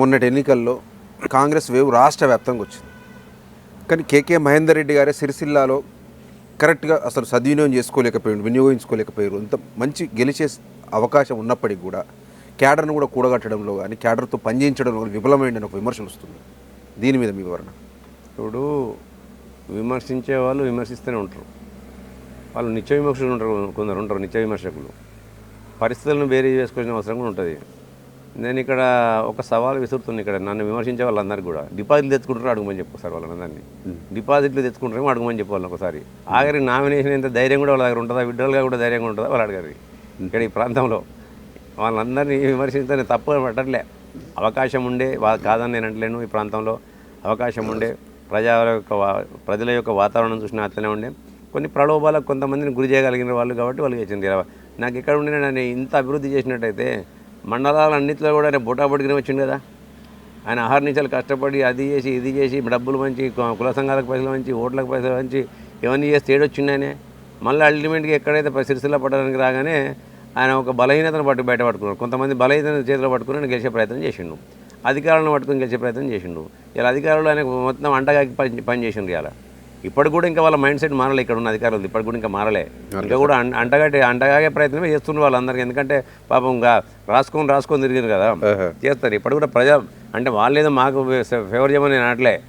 మొన్నటి ఎన్నికల్లో కాంగ్రెస్ వేవ్ రాష్ట్ర వ్యాప్తంగా వచ్చింది. కానీ కేకే మహేందర్ రెడ్డి గారే సిరిసిల్లాలో కరెక్ట్గా అసలు సద్వినియోగం చేసుకోలేకపోయాడు వినియోగించుకోలేకపోయారు. అంత మంచి గెలిచే అవకాశం ఉన్నప్పటికీ కూడా క్యాడర్ను కూడా కూడగట్టడంలో కానీ క్యాడర్తో పనిచేయించడంలో కానీ విఫలమైందని ఒక విమర్శలు వస్తుంది. దీని మీద మీ వివరణ? ఇప్పుడు విమర్శించే వాళ్ళు విమర్శిస్తూనే ఉంటారు. వాళ్ళు నిత్య విమర్శకులు ఉంటారు కొందరు ఉంటారు నిత్య విమర్శకులు. పరిస్థితులను వేరే చేసుకోవాల్సిన అవసరం కూడా ఉంటుంది. నేను ఇక్కడ ఒక సవాల్ విసురుతున్నాను ఇక్కడ. నన్ను విమర్శించే వాళ్ళందరికీ కూడా. డిపాజిట్లు తెచ్చుకుంటారు అడుగుమని చెప్పు సార్ వాళ్ళందరినీ. డిపాజిట్లు తెచ్చుకుంటారేమో అడుగుమని చెప్పాలి ఒకసారి. ఆఖరి నామినేషన్ ఎంత ధైర్యం కూడా వాళ్ళ దగ్గర ఉంటుందా? విడ్డలుగా కూడా ధైర్యంగా ఉంటుందా? వాళ్ళు అడగారు. ఇక్కడ ఈ ప్రాంతంలో వాళ్ళందరినీ విమర్శించని తప్పు పట్టట్లే. అవకాశం ఉండే వా కాదని నేను అంటలేను ఈ ప్రాంతంలో. అవకాశం ఉండే ప్రజల యొక్క ప్రజల యొక్క వాతావరణం చూసినా అట్లనే ఉండే. కొన్ని ప్రలోభాలకు కొంతమందిని గురి చేయగలిగిన వాళ్ళు కాబట్టి వాళ్ళు చేసింది. నాకు ఇక్కడ ఉండి నేను ఇంత అభివృద్ధి చేసినట్టయితే మండలాలన్నింటిలో కూడా ఆయన బుటాబుడికినే వచ్చింది కదా. ఆయన ఆహార కష్టపడి అది చేసి ఇది చేసి డబ్బులు మంచి కుల సంఘాలకు పైసలు మంచి ఓట్లకు పైసలు మంచి ఇవన్నీ చేసి ఏడొచ్చిండు ఆయనే. మళ్ళీ అల్టిమేట్గా ఎక్కడైతే సిరిసిల్ల పట్టడానికి రాగానే ఆయన ఒక బలహీనతను పట్టు బయట పట్టుకున్నాడు. కొంతమంది బలహీనతను చేతిలో పట్టుకుని గెలిచే ప్రయత్నం చేసిండు. అధికారులను పట్టుకుని గెలిచే ప్రయత్నం చేసిండు. ఇలా అధికారులు ఆయన మొత్తం అంటగాకి పని పని చేసిండు ఇలా ఇప్పటికి కూడా ఇంకా వాళ్ళ మైండ్ సెట్ మారలే ఇక్కడ ఉన్న అధికారులు ఇప్పటికి కూడా ఇంకా మారలే. ఇంకా కూడా అంటగట్టి అంటగాగే ప్రయత్నమే చేస్తున్నారు వాళ్ళందరికీ. ఎందుకంటే పాపం ఇంకా రాసుకొని రాసుకొని తిరిగారు కదా. చేస్తారు. ఇప్పుడు కూడా ప్రజా అంటే వాళ్ళేదో మాకు ఫేవర్ చేయమని నేను అనట్లే.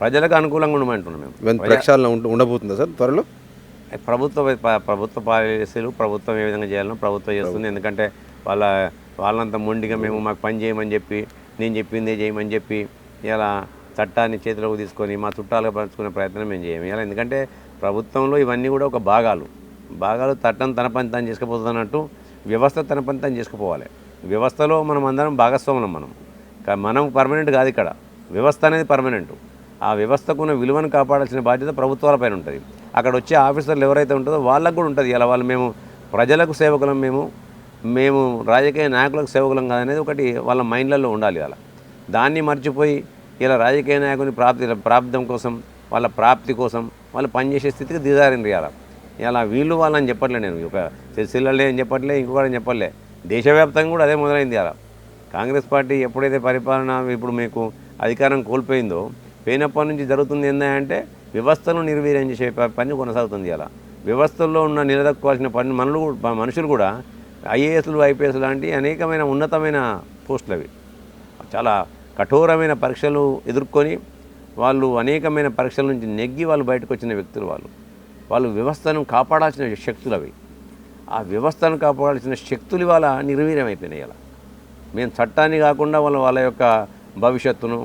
ప్రజలకు అనుకూలంగా ఉండమంటున్నాం మేము. ప్రక్షాళన ఉండ- ఉండబోతుందా సార్ త్వరలో? ప్రభుత్వ ప్రభుత్వ పాలసీలు ప్రభుత్వం ఏ విధంగా చేయాలనో ప్రభుత్వం చేస్తుంది. ఎందుకంటే వాళ్ళ వాళ్ళంత మొండిగా మేము మాకు పని చేయమని చెప్పి నేను చెప్పిందే చేయమని చెప్పి ఇలా చట్టాన్ని చేతిలోకి తీసుకొని మా చుట్టాలుగా పంచుకునే ప్రయత్నం మేము చేయాలి ఎందుకంటే ప్రభుత్వంలో ఇవన్నీ కూడా ఒక భాగాలు. భాగాలు చట్టం తన పని తను చేసుకుపోతున్నట్టు వ్యవస్థ తన పని తను చేసుకుపోవాలి. వ్యవస్థలో మనం అందరం భాగస్వాములం మనం. మనం పర్మనెంట్ కాదు ఇక్కడ. వ్యవస్థ అనేది పర్మనెంట్. ఆ వ్యవస్థకు ఉన్న విలువను కాపాడాల్సిన బాధ్యత ప్రభుత్వాలపైన ఉంటుంది. అక్కడ వచ్చే ఆఫీసర్లు ఎవరైతే ఉంటుందో వాళ్ళకు కూడా ఉంటుంది. ఇలా వాళ్ళు మేము ప్రజలకు సేవకులం మేము. మేము రాజకీయ నాయకులకు సేవకులం కాదనేది ఒకటి వాళ్ళ మైండ్లలో ఉండాలి అలా దాన్ని మర్చిపోయి ఇలా రాజకీయ నాయకుని ప్రాప్తి ప్రాప్తం కోసం వాళ్ళ ప్రాప్తి కోసం వాళ్ళు పనిచేసే స్థితికి దిగారండి ఇలా ఇలా వీళ్ళు వాళ్ళని చెప్పట్లే నేను. ఒక సిరిసిల్లలే అని చెప్పట్లే ఇంకొకటి చెప్పట్లే. దేశవ్యాప్తంగా కూడా అదే మొదలైంది అలా కాంగ్రెస్ పార్టీ ఎప్పుడైతే పరిపాలన ఇప్పుడు మీకు అధికారం కోల్పోయిందో పోయినప్పటి నుంచి జరుగుతుంది ఏంటంటే వ్యవస్థను నిర్వీర్యం చేసే పని కొనసాగుతుంది అలా వ్యవస్థల్లో ఉన్న నిలదొక్కోవాల్సిన పని మనులు కూడా- మనుషులు కూడా ఐఏఎస్లు ఐపీఎస్ లాంటి అనేకమైన ఉన్నతమైన పోస్టులు అవి చాలా కఠోరమైన పరీక్షలు ఎదుర్కొని వాళ్ళు అనేకమైన పరీక్షల నుంచి నెగ్గి వాళ్ళు బయటకు వచ్చిన వ్యక్తులు వాళ్ళు. వాళ్ళు వ్యవస్థను కాపాడాల్సిన శక్తులు అవి. ఆ వ్యవస్థను కాపాడాల్సిన శక్తులు ఇవాళ నిర్వీర్యం అయిపోయినాయి ఇలా మేము చట్టాన్ని కాకుండా వాళ్ళ వాళ్ళ యొక్క భవిష్యత్తును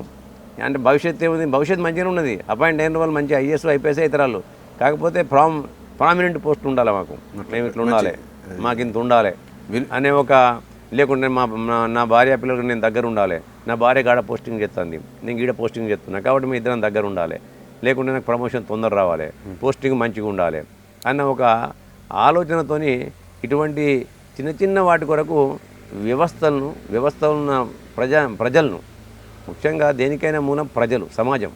అంటే భవిష్యత్తు ఏముంది? భవిష్యత్తు మంచిగానే ఉన్నది. అపాయింట్ అయిన వాళ్ళు మంచి ఐఏఎస్ ఐపీఎస్ ఇతరాలు కాకపోతే ప్రామ్ ప్రామినెంట్ పోస్ట్ ఉండాలి మాకు. మేము ఇట్లా ఉండాలి. మాకు ఇంత ఉండాలి. అనే ఒక లేకుంటే మా నా- నా భార్య పిల్లలకు నేను దగ్గర ఉండాలి. నా భార్య గాడ పోస్టింగ్ చేస్తుంది నేను గీడ పోస్టింగ్ చేస్తున్నా కాబట్టి మీ ఇద్దరం దగ్గర ఉండాలి. లేకుంటే నాకు ప్రమోషన్ తొందర రావాలి. పోస్టింగ్ మంచిగా ఉండాలి. అన్న ఒక ఆలోచనతోని ఇటువంటి చిన్న చిన్న వాటి కొరకు వ్యవస్థలను వ్యవస్థలో ఉన్న ప్రజా ప్రజలను ముఖ్యంగా దేనికైనా మూలం ప్రజలు సమాజం.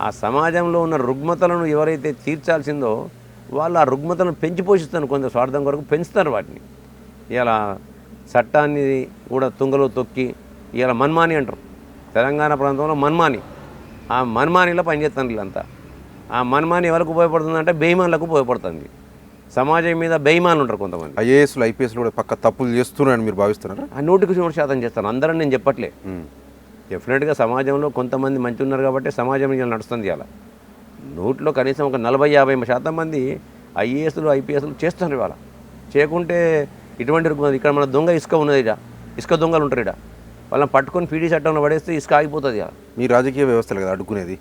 ఆ సమాజంలో ఉన్న రుగ్మతలను ఎవరైతే తీర్చాల్సిందో వాళ్ళు ఆ రుగ్మతలను పెంచి పోషిస్తారు కొంత స్వార్థం కొరకు పెంచుతారు వాటిని. ఇలా చట్టాన్ని కూడా తుంగలో తొక్కి ఇలా మన్మాని అంటారు. తెలంగాణ ప్రాంతంలో మన్మాని. ఆ మన్మానిలో పనిచేస్తారు వీళ్ళంతా. ఆ మన్మాని ఎవరికి ఉపయోగపడుతుందంటే బేయిమాన్లకు ఉపయోగపడుతుంది. సమాజం మీద బేయిమాన్లు ఉంటారు కొంతమంది. ఐఏఎస్లు ఐపీఎస్లు కూడా పక్క తప్పులు చేస్తున్నారని మీరు భావిస్తున్నారా? ఆ నూటికి నూరు శాతం చేస్తాను. అందరం నేను చెప్పట్లే. డెఫినెట్గా సమాజంలో కొంతమంది మంచి ఉన్నారు కాబట్టి సమాజం ఇలా నడుస్తుంది అలా నూట్లో కనీసం ఒక నలభై యాభై శాతం మంది ఐఏఎస్లు ఐపీఎస్లు చేస్తున్నారు ఇవాళ. చేయకుంటే ఇటువంటి రుగ్మత ఇక్కడ మన దొంగ ఇసుక ఉన్నది ఇడ ఇసుక దొంగలు ఉంటారు ఇడ వాళ్ళని పట్టుకొని పీడీ చట్టంలో పడేస్తే ఇసుక ఆగిపోతుంది ఇక. మీ రాజకీయ వ్యవస్థలు కదా అడ్డుకునేది?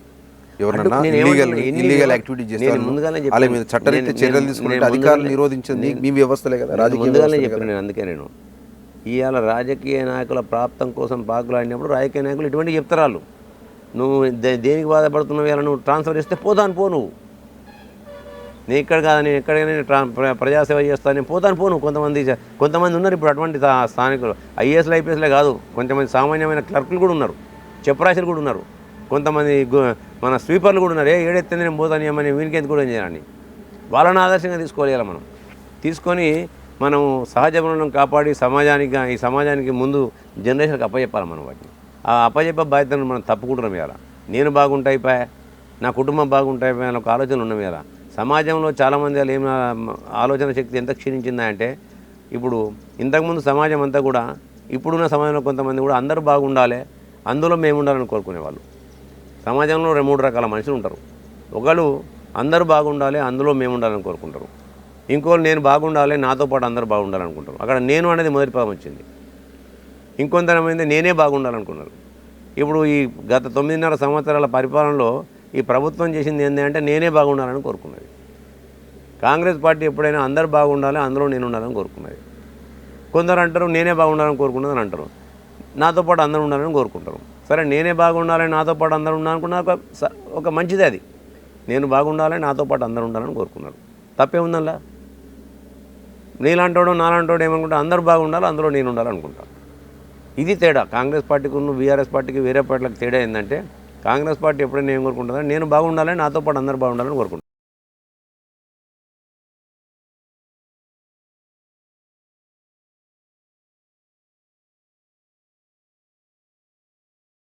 అందుకే నేను. ఇవాళ రాజకీయ నాయకుల ప్రాప్తం కోసం పాకులాడినప్పుడు రాజకీయ నాయకులు ఇటువంటి చెప్తారు నువ్వు దేనికి బాధపడుతున్నావు ఇలా నువ్వు ట్రాన్స్ఫర్ చేస్తే పోతాను పో నువ్వు. నేను ఇక్కడ కాదు నేను ఎక్కడైనా ట్రా ప్రజాసేవ చేస్తాను నేను పోతాను పోను. కొంతమంది కొంతమంది ఉన్నారు ఇప్పుడు అటువంటి స్థానికులు. ఐఏఎస్లు ఐపీఎస్లే కాదు. కొంతమంది సామాన్యమైన క్లర్కులు కూడా ఉన్నారు. చెప్పరాశులు కూడా ఉన్నారు. కొంతమంది మన స్వీపర్లు కూడా ఉన్నారు. ఏ ఏడెత్తే నేను పోతాను ఏమని వీనికి ఎందుకు కూడా ఏం చేయాలని? వాళ్ళని ఆదర్శంగా తీసుకోవాలి మనం. తీసుకొని మనం సహజ వనరులను కాపాడి సమాజానికి ఈ సమాజానికి ముందు జనరేషన్కి అప్పచెప్పాలి మనం వాటిని. ఆ అప్పజెప్ప బాధ్యతను మనం తప్పుకుంటున్నాం ఇలా నేను బాగుంటాయిపోయా నా కుటుంబం బాగుంటాయిపోయా అని ఒక ఆలోచనలు ఉన్నాం ఇలా సమాజంలో చాలామంది వాళ్ళు ఏం ఆలోచన శక్తి ఎంత క్షీణించిందా అంటే ఇప్పుడు ఇంతకుముందు సమాజం అంతా కూడా ఇప్పుడున్న సమాజంలో కొంతమంది కూడా అందరూ బాగుండాలి అందులో మేము ఉండాలని కోరుకునేవాళ్ళు. సమాజంలో రెండు మూడు రకాల మనుషులు ఉంటారు. ఒకళ్ళు అందరూ బాగుండాలి అందులో మేము ఉండాలని కోరుకుంటారు. ఇంకోళ్ళు నేను బాగుండాలి నాతో పాటు అందరూ బాగుండాలనుకుంటారు అక్కడ నేను అనేది మొదటి పదం వచ్చింది. ఇంకొంతమంది నేనే బాగుండాలనుకున్నారు. ఇప్పుడు ఈ గత తొమ్మిదిన్నర సంవత్సరాల పరిపాలనలో ఈ ప్రభుత్వం చేసింది ఏంటి అంటే నేనే బాగుండాలని కోరుకున్నది. కాంగ్రెస్ పార్టీ ఎప్పుడైనా అందరు బాగుండాలి అందులో నేను ఉండాలని కోరుకున్నది. కొందరు అంటారు నేనే బాగుండాలని కోరుకున్నదని అంటారు. నాతో పాటు అందరూ ఉండాలని కోరుకుంటారు. సరే నేనే బాగుండాలని నాతో పాటు అందరూ ఉండాలనుకున్న ఒక స- ఒక మంచిదే అది. నేను బాగుండాలని నాతో పాటు అందరూ ఉండాలని కోరుకున్నారు. తప్పే ఉందల్లా నీలాంటోడు నాలాంటోడు ఏమనుకుంటా అందరూ బాగుండాలి అందులో నేను ఉండాలనుకుంటా. ఇది తేడా. కాంగ్రెస్ పార్టీకి ఉన్న బీఆర్ఎస్ పార్టీకి వేరే పార్టీలకు తేడా ఏంటంటే కాంగ్రెస్ పార్టీ ఎప్పుడైనా ఏం కోరుకుంటుందో నేను బాగుండాలని నాతో పాటు అందరూ బాగుండాలని కోరుకుంటాను